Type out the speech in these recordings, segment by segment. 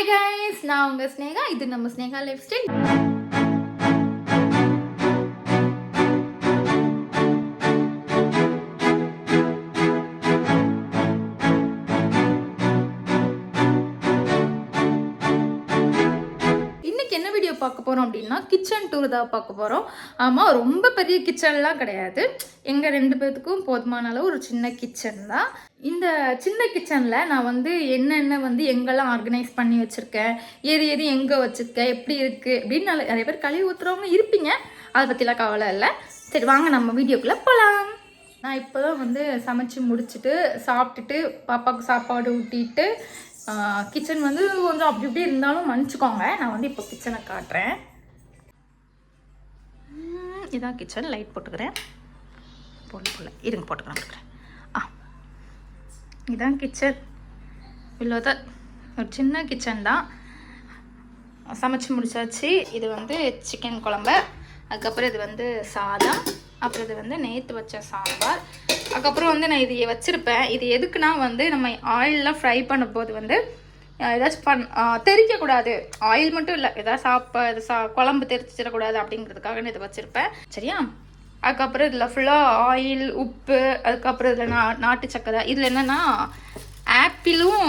Hi guys நான் உங்க ஸ்னேகா இது நம்ம ஸ்னேகா லைஃப் ஸ்டைல் பார்க்க போகிறோம் அப்படின்னா கிச்சன் டூர் தான் பார்க்க போகிறோம் ஆமாம் ரொம்ப பெரிய கிச்சன்லாம் கிடையாது. எங்கள் ரெண்டு பேர்த்துக்கும் போதுமான அளவு ஒரு சின்ன கிச்சன் தான். இந்த சின்ன கிச்சனில் நான் வந்து என்னென்ன வந்து எங்கெல்லாம் ஆர்கனைஸ் பண்ணி வச்சுருக்கேன் எது எது எங்கே வச்சுருக்கேன் எப்படி இருக்குது அப்படின்னு நிறைய பேர் கழுவி ஊத்துறவங்க இருப்பீங்க. அதை பற்றிலாம் கவலை இல்லை. சரி வாங்க நம்ம வீடியோக்குள்ளே போகலாம் நான் இப்போ தான் வந்து சமைச்சு முடிச்சுட்டு சாப்பிட்டுட்டு பாப்பாவுக்கு சாப்பாடு ஊட்டிட்டு கிச்சன் வந்து கொஞ்சம் அப்படி இப்படி இருந்தாலும் மன்னிச்சுக்கோங்க. நான் வந்து இப்போ கிச்சனை காட்டுறேன். இதான் கிச்சன் லைட் போட்டுக்கிறேன். போல போல இருங்க போட்டுக்கிறேன் போட்டுக்கிறேன். ஆ இதான் கிச்சன் இவ்வளோதான் ஒரு சின்ன கிச்சன் தான். சமைச்சு முடிச்சாச்சு. இது வந்து சிக்கன் குழம்பு. அதுக்கப்புறம் இது வந்து சாதம். அப்புறம் இது வந்து நேற்று வச்ச சாம்பார். அதுக்கப்புறம் வந்து நான் இது வச்சுருப்பேன். இது எதுக்குன்னா வந்து நம்ம ஆயிலெலாம் ஃப்ரை பண்ணும்போது வந்து ஏதாச்சும் பண் தெரிக்கக்கூடாது. ஆயில் மட்டும் இல்லை ஏதாவது சாப்பாடு இது சா குழம்பு தெரிச்சிடக்கூடாது அப்படிங்கிறதுக்காக நான் இதை வச்சுருப்பேன். சரியா? அதுக்கப்புறம் இதில் ஃபுல்லாக ஆயில் உப்பு அதுக்கப்புறம் இதில் நா நாட்டு சக்கரை. இதில் என்னென்னா ஆப்பிளும்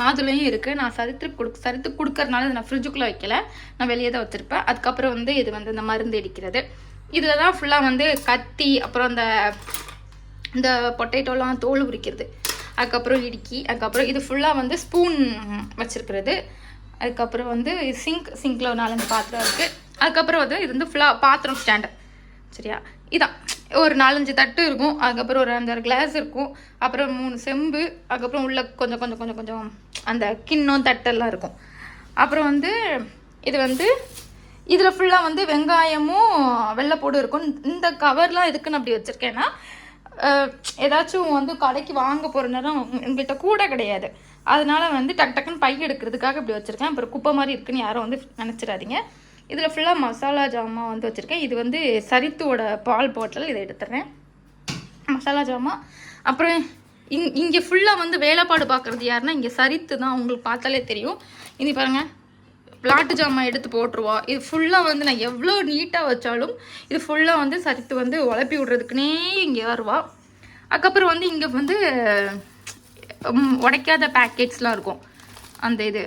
மாதுளையும் இருக்குது நான் சரித்து கொடு சரித்து கொடுக்கறனால இதை நான் ஃப்ரிட்ஜுக்குள்ளே வைக்கல. நான் வெளியே தான் வச்சுருப்பேன். அதுக்கப்புறம் வந்து இது வந்து இந்த மருந்து அடிக்கிறது. இதில் தான் ஃபுல்லாக வந்து கத்தி அப்புறம் அந்த இந்த பொட்டேட்டோலாம் தோல் உரிக்கிறது. அதுக்கப்புறம் இடுக்கி அதுக்கப்புறம் இது ஃபுல்லாக வந்து ஸ்பூன் வச்சுருக்கிறது. அதுக்கப்புறம் வந்து சிங்க் சிங்கில் ஒரு நாலஞ்சு பாத்திரம் இருக்குது அதுக்கப்புறம் வந்து இது வந்து ஃபுல்லாக பாத்திரம் ஸ்டாண்டு சரியா? இதான். ஒரு நாலஞ்சு தட்டு இருக்கும். அதுக்கப்புறம் ஒரு அஞ்சாறு கிளாஸ் இருக்கும். அப்புறம் மூணு செம்பு. அதுக்கப்புறம் உள்ள கொஞ்சம் கொஞ்சம் கொஞ்சம் கொஞ்சம் அந்த கிண்ணம் தட்டெல்லாம் இருக்கும். அப்புறம் வந்து இது வந்து இதில் ஃபுல்லாக வந்து வெங்காயமும் வெள்ளைப்பூடும் இருக்கும். இந்த கவர்லாம் எதுக்குன்னு அப்படி வச்சுருக்கேன்னா ஏதாச்சும் வந்து கடைக்கு வாங்க போகிற நேரம் எங்கள்கிட்ட கூட கிடையாது. அதனால் வந்து டக்கு டக்குன்னு பை எடுக்கிறதுக்காக இப்படி வச்சுருக்கேன். அப்புறம் குப்பை மாதிரி இருக்குன்னு யாரும் வந்து நினச்சிடாதீங்க. இதில் ஃபுல்லாக மசாலா ஜாமான் வந்து வச்சுருக்கேன். இது வந்து சரித்துவோட பால் பாட்டில் இதை எடுத்துடுறேன். மசாலா ஜாமான் அப்புறம் இங் இங்கே ஃபுல்லாக வந்து வேலைப்பாடு பார்க்குறது யாருன்னா இங்கே சரித்து தான் உங்களுக்கு பார்த்தாலே தெரியும். இது பாருங்கள் பிளாட்டு ஜாமான் எடுத்து போட்டுருவா. இது ஃபுல்லாக வந்து நான் எவ்வளோ நீட்டாக வச்சாலும் இது ஃபுல்லாக வந்து சரித்து வந்து உழப்பி விட்றதுக்குனே இங்கே வருவா. அதுக்கப்புறம் வந்து இங்கே வந்து உடைக்காத பேக்கெட்ஸ்லாம் இருக்கும். அந்த இது.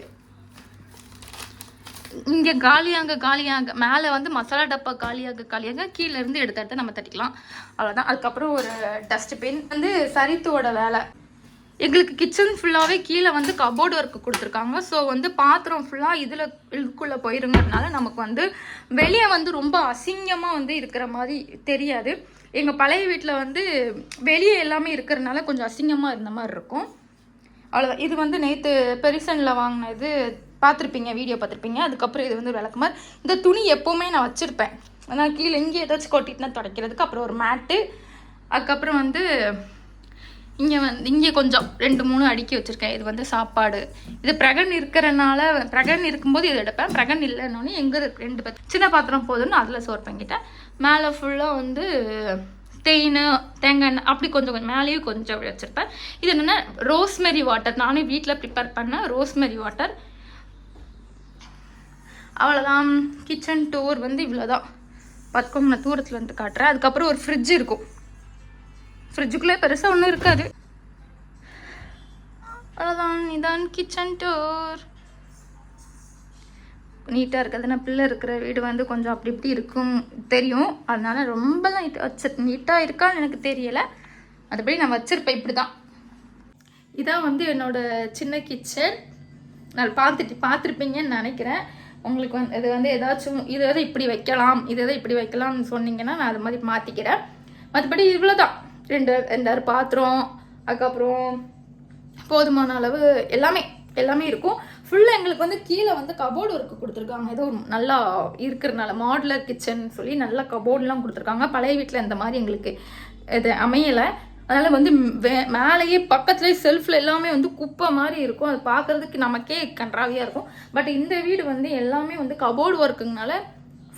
இங்கே காலியாக காலியாக மேலே வந்து மசாலா டப்பா காலியாக காலியாக கீழே இருந்து எடுத்து எடுத்து நம்ம தட்டிக்கலாம். அவ்வளோதான் அதுக்கப்புறம் ஒரு டஸ்ட்பின் வந்து சரித்துவோட வேலை. எங்களுக்கு கிச்சன் ஃபுல்லாகவே கீழே வந்து கபோர்டு ஒர்க்கு கொடுத்துருக்காங்க. ஸோ வந்து பாத்திரம் ஃபுல்லாக இதில் இதுக்குள்ளே போயிருங்கிறதுனால நமக்கு வந்து வெளியே வந்து ரொம்ப அசிங்கமாக வந்து இருக்கிற மாதிரி தெரியாது. எங்கள் பழைய வீட்டில் வந்து வெளியே எல்லாமே இருக்கிறனால கொஞ்சம் அசிங்கமாக இருந்த மாதிரி இருக்கும். அவ்வளோதான் இது வந்து நேற்று பெரிசனில் வாங்கினது பார்த்துருப்பீங்க வீடியோ பார்த்துருப்பீங்க அதுக்கப்புறம் இது வந்து விளக்குமார் இந்த துணி எப்போவுமே நான் வச்சுருப்பேன். நான் கீழே இங்கே ஏதாச்சும் கொட்டிட்டுனா துடைக்கிறதுக்கு அப்புறம் ஒரு மேட்டு. அதுக்கப்புறம் வந்து இங்கே வந்து இங்கே கொஞ்சம் ரெண்டு மூணு அடுக்கி வச்சுருக்கேன். இது வந்து சாப்பாடு. இது பிரகன் இருக்கிறனால பிரகன் இருக்கும்போது இது எடுப்பேன். பிரகன் இல்லைன்னொன்னே எங்கே ரெண்டு பத்து சின்ன பாத்திரம் போதுன்னு அதில் சோர் பண்ணிக்கிட்டேன் மேலே ஃபுல்லாக வந்து தேன் தேங்காய் எண்ணெய் அப்படி கொஞ்சம் கொஞ்சம் மேலேயும் கொஞ்சம் அப்படி வச்சுருப்பேன். இது என்னென்னா ரோஸ்மெரி வாட்டர் நானே வீட்டில் ப்ரிப்பேர் பண்ண ரோஸ்மெரி வாட்டர் அவ்வளோதான் கிச்சன் டூர் வந்து இவ்வளோதான் பார்த்துக்கோங்க நான் தூரத்தில் வந்து காட்டுறேன். அதுக்கப்புறம் ஒரு ஃப்ரிட்ஜ் இருக்கும். ஃப்ரிட்ஜுக்குள்ளே பெருசாக ஒன்றும் இருக்காது. அவ்வளோதான் இதான் கிச்சன் டூர் நீட்டாக இருக்கிறது நான் பிள்ளை இருக்கிற வீடு வந்து கொஞ்சம் அப்படி இப்படி இருக்கும். தெரியும். அதனால் ரொம்பலாம் நீட் வச்சு நீட்டாக இருக்கான்னு எனக்கு தெரியலை. அதுபடி நான் வச்சுருப்பேன் இப்படி தான் இதான் வந்து என்னோடய சின்ன கிச்சன் நான் பார்த்துட்டு பார்த்துருப்பீங்கன்னு நினைக்கிறேன். உங்களுக்கு வந்து இது வந்து ஏதாச்சும் இது எதை இப்படி வைக்கலாம் இது எதை இப்படி வைக்கலாம்னு சொன்னீங்கன்னா நான் அது மாதிரி மாற்றிக்கிறேன் மற்றபடி இவ்வளோ தான் ரெண்டு ரெண்டாறு பாத்திரம் அதுக்கப்புறம் போதுமான அளவு எல்லாமே எல்லாமே இருக்கும். ஃபுல்லாக எங்களுக்கு வந்து கீழே வந்து கபோர்டு ஒர்க்கு கொடுத்துருக்காங்க. ஏதோ ஒரு நல்லா இருக்கிறனால மாடுலர் கிச்சன் சொல்லி நல்லா கபோர்டெலாம் கொடுத்துருக்காங்க. பழைய வீட்டில் இந்த மாதிரி எங்களுக்கு இது அமையலை. அதனால் வந்து வே- மேலேயே பக்கத்துலேயே செல்ஃபில் எல்லாமே வந்து குப்பை மாதிரி இருக்கும். அது பார்க்குறதுக்கு நமக்கே கன்றாவியாக இருக்கும். பட் இந்த வீடு வந்து எல்லாமே வந்து கபோர்டு ஒர்க்குங்கனால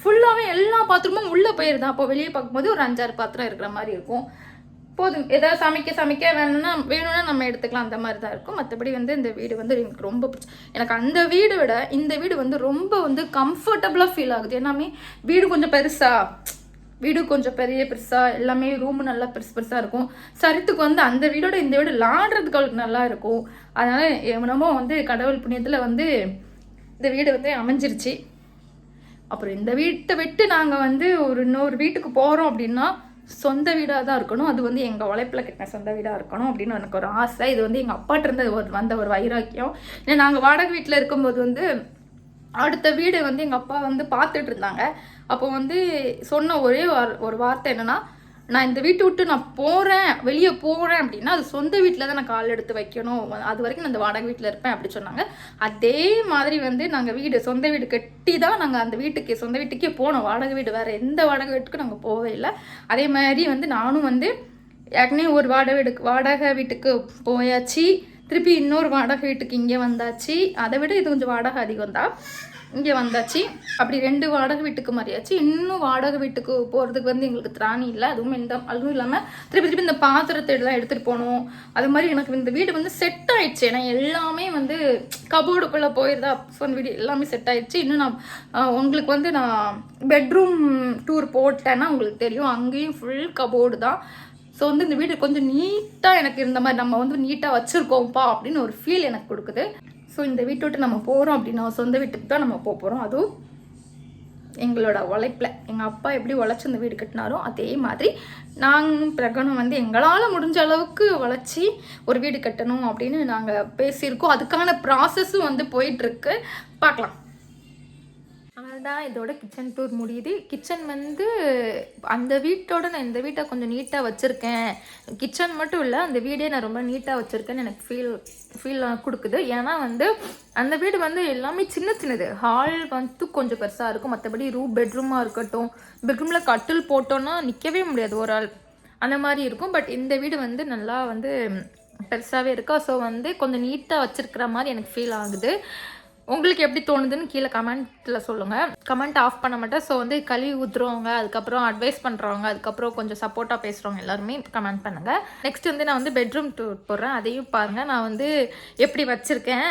ஃபுல்லாகவே எல்லா பாத்திரமும் உள்ளே போயிருது. அப்போ வெளியே பார்க்கும்போது ஒரு அஞ்சாறு பாத்திரம் இருக்கிற மாதிரி இருக்கும். போதும். ஏதாவது சமைக்க சமைக்க வேணும்னா வேணும்னா நம்ம எடுத்துக்கலாம். அந்த மாதிரி தான் இருக்கும். மற்றபடி வந்து இந்த வீடு வந்து எனக்கு ரொம்ப பிடிச்சி எனக்கு அந்த வீடு விட இந்த வீடு வந்து ரொம்ப வந்து கம்ஃபர்டபுளாக ஃபீல் ஆகுது. எல்லாமே வீடு கொஞ்சம் பெருசா வீடு கொஞ்சம் பெரிய பெருசாக எல்லாமே ரூம் நல்லா பெருசு பெருசாக இருக்கும். சரித்துக்கு வந்து அந்த வீடோட இந்த வீடு லாடுறதுக்கு அவளுக்கு நல்லா இருக்கும். அதனால் எவனமோ வந்து கடவுள் புண்ணியத்தில் வந்து இந்த வீடு வந்து அமைஞ்சிருச்சு. அப்புறம் இந்த வீட்டை விட்டு நாங்கள் வந்து ஒரு இன்னொரு வீட்டுக்கு போகிறோம் அப்படின்னா சொந்த வீடாக தான் இருக்கணும். அது வந்து எங்கள் உழைப்பில் கட்டின சொந்த வீடாக இருக்கணும் அப்படின்னு எனக்கு ஒரு ஆசை. இது வந்து எங்கள் அப்பாட்டிருந்து ஒரு வந்த ஒரு வைராக்கியம். ஏன்னா நாங்கள் வாடகை வீட்டில் இருக்கும்போது வந்து அடுத்த வீடு வந்து எங்கள் அப்பா வந்து பார்த்துட்டு இருந்தாங்க. அப்போ வந்து சொன்ன ஒரே வார்- ஒரு வார்த்தை என்னென்னா நான் இந்த வீட்டை விட்டு நான் போகிறேன் வெளியே போகிறேன் அப்படின்னா அது சொந்த வீட்டில் தான் நான் கால் எடுத்து வைக்கணும். அது வரைக்கும் நான் இந்த வாடகை வீட்டில் இருப்பேன் அப்படி சொன்னாங்க. அதே மாதிரி வந்து நாங்கள் வீடு சொந்த வீடு கட்டி தான் நாங்கள் அந்த வீட்டுக்கு சொந்த வீட்டுக்கே போனோம். வாடகை வீடு வேறு எந்த வாடகை வீட்டுக்கும் நாங்கள் போகவே இல்லை. அதே மாதிரி வந்து நானும் வந்து ஏற்கனவே ஒரு வாடகை வீடுக்கு வாடகை வீட்டுக்கு போயாச்சு. திருப்பி இன்னொரு வாடகை வீட்டுக்கு இங்கே வந்தாச்சு. அதை விட இது கொஞ்சம் வாடகை அதிகம் தான் இங்கே வந்தாச்சு. அப்படி ரெண்டு வாடகை வீட்டுக்கு மாறியாச்சு. இன்னும் வாடகை வீட்டுக்கு போகிறதுக்கு வந்து எங்களுக்கு திராணி இல்லை. அதுவும் இந்த அதுவும் இல்லாமல் திருப்பி திருப்பி இந்த பாத்திரத்தை எல்லாம் எடுத்துகிட்டு போகணும் அது மாதிரி எனக்கு இந்த வீடு வந்து செட் ஆயிடுச்சு. ஏன்னா எல்லாமே வந்து கபோர்டுக்குள்ளே போயிருந்தா ஃபோன் வீடு எல்லாமே செட் ஆயிடுச்சு. இன்னும் நான் உங்களுக்கு வந்து நான் பெட்ரூம் டூர் போட்டேன்னா உங்களுக்கு தெரியும். அங்கேயும் ஃபுல் கபோர்டு தான். ஸோ வந்து இந்த வீடு கொஞ்சம் நீட்டாக எனக்கு இருந்த மாதிரி நம்ம வந்து நீட்டாக வச்சுருக்கோம்ப்பா அப்படின்னு ஒரு ஃபீல் எனக்கு கொடுக்குது. ஸோ இந்த வீட்டை விட்டு நம்ம போகிறோம் அப்படின்னா சொந்த வீட்டுக்கு தான் நம்ம போக போகிறோம் அதுவும் எங்களோட உழைப்பில். எங்கள் அப்பா எப்படி உழைச்சி இந்த வீடு கட்டினாரோ அதே மாதிரி நாங்கள் பிரகணம் வந்து எங்களால் முடிஞ்ச அளவுக்கு உழைச்சி ஒரு வீடு கட்டணும் அப்படின்னு நாங்கள் பேசியிருக்கோம். அதுக்கான ப்ராசஸும் வந்து போயிட்டுருக்கு பார்க்கலாம். அவ்வளோதான் இதோட கிச்சன் டூர் முடியுது. கிச்சன் வந்து அந்த வீட்டோட நான் இந்த வீட்டை கொஞ்சம் நீட்டாக வச்சுருக்கேன். கிச்சன் மட்டும் இல்லை அந்த வீடே நான் ரொம்ப நீட்டாக வச்சுருக்கேன்னு எனக்கு ஃபீல் ஃபீல் கொடுக்குது. ஏன்னா வந்து அந்த வீடு வந்து எல்லாமே சின்ன சின்னது. ஹால் வந்து கொஞ்சம் பெருசாக இருக்கும். மற்றபடி ரூம் பெட்ரூமாக இருக்கட்டும். பெட்ரூமில் கட்டில் போட்டோன்னா நிற்கவே முடியாது ஒரு ஆள். அந்த மாதிரி இருக்கும். பட் இந்த வீடு வந்து நல்லா வந்து பெருசாகவே இருக்கா. ஸோ வந்து கொஞ்சம் நீட்டாக வச்சுருக்கிற மாதிரி எனக்கு ஃபீல் ஆகுது. உங்களுக்கு எப்படி தோணுதுன்னு கீழே கமெண்ட்டில் சொல்லுங்கள் கமெண்ட் ஆஃப் பண்ண மாட்டேன். ஸோ வந்து கழுவி ஊற்றுறவங்க அதுக்கப்புறம் அட்வைஸ் பண்ணுறவங்க அதுக்கப்புறம் கொஞ்சம் சப்போர்ட்டாக பேசுகிறவங்க எல்லாருமே கமெண்ட் பண்ணுங்கள் நெக்ஸ்ட் வந்து நான் வந்து பெட்ரூம் டூர் போடுறேன் அதையும் பாருங்கள் நான் வந்து எப்படி வச்சுருக்கேன்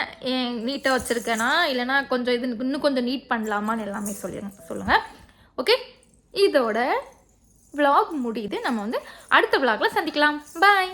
நீட்டாக வச்சுருக்கேனா இல்லைனா கொஞ்சம் இது இன்னும் கொஞ்சம் நீட் பண்ணலாமான்னு எல்லாமே சொல்லிடுங்க சொல்லுங்கள் ஓகே இதோட vlog முடியுது. நம்ம வந்து அடுத்த vlogல சந்திக்கலாம். பாய்